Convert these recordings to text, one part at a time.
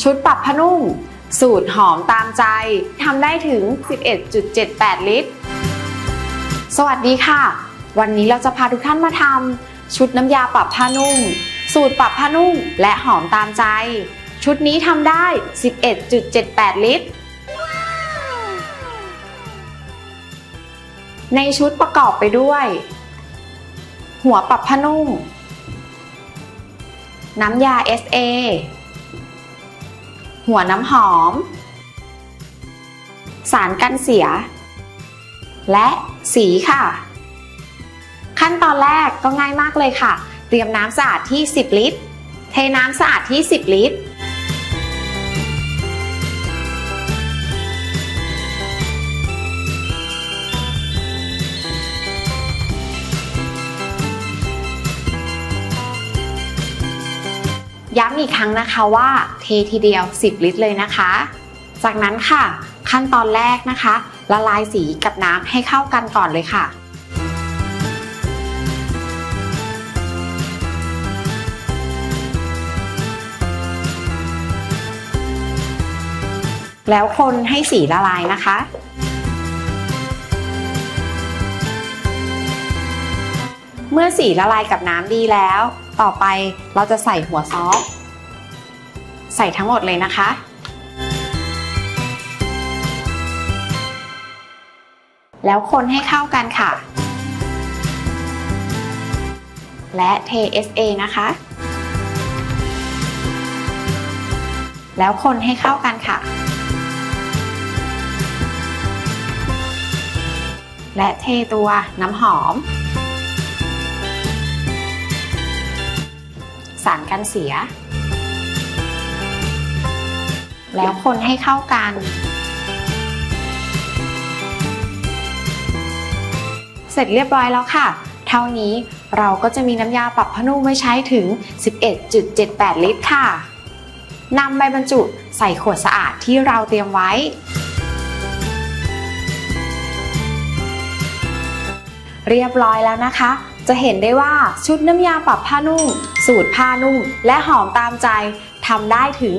ชุดปรับผ้านุ่ม สูตรหอมตามใจทำได้ถึง 11.78 ลิตร สวัสดีค่ะ วันนี้เราจะพาทุกท่านมาทำชุดน้ำยาปรับผ้านุ่ม สูตรปรับผ้านุ่มและหอมตามใจ ชุดนี้ทำได้ 11.78 ลิตรในชุดประกอบไปด้วย หัวปรับผ้านุ่ม น้ำยา SA หัวน้ำหอม สารกันเสีย และสีค่ะ ขั้นตอนแรกก็ง่ายมากเลยค่ะ เตรียมน้ำสะอาดที่ 10 ลิตร เทน้ำสะอาดที่ 10 ลิตร ย้ำอีกครั้งนะคะว่าเททีเดียว 10 ลิตรเลยนะคะ จากนั้นค่ะ ขั้นตอนแรกนะคะ ละลายสีกับน้ำให้เข้ากันก่อนเลยค่ะแล้วคนให้สีละลายนะคะ เมื่อสีละลายกับน้ำดีแล้ว ต่อไปเราจะใส่หัวซอสใส่ทั้งหมดเลยนะคะ แล้วคนให้เข้ากันค่ะ และเท SA นะคะ แล้วคนให้เข้ากันค่ะ และเทตัวน้ำหอม สารกันเสีย แล้วคนให้เข้ากัน เสร็จเรียบร้อยแล้วค่ะ เท่านี้เราก็จะมีน้ำยาปรับผ้านุ่มไว้ใช้ถึง 11.78 ลิตรค่ะนำใบบรรจุใส่ขวดสะอาดที่เราเตรียมไว้ เรียบร้อยแล้วนะคะ จะเห็นได้ว่าชุดน้ำยาปรับผ้านุ่ม สูตรผ้านุ่ม และหอมตามใจทำได้ถึง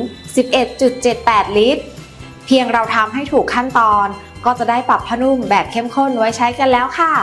11.78 ลิตร เพียงเราทำให้ถูกขั้นตอน ก็จะได้ปรับผ้านุ่มแบบเข้มข้นไว้ใช้กันแล้วค่ะ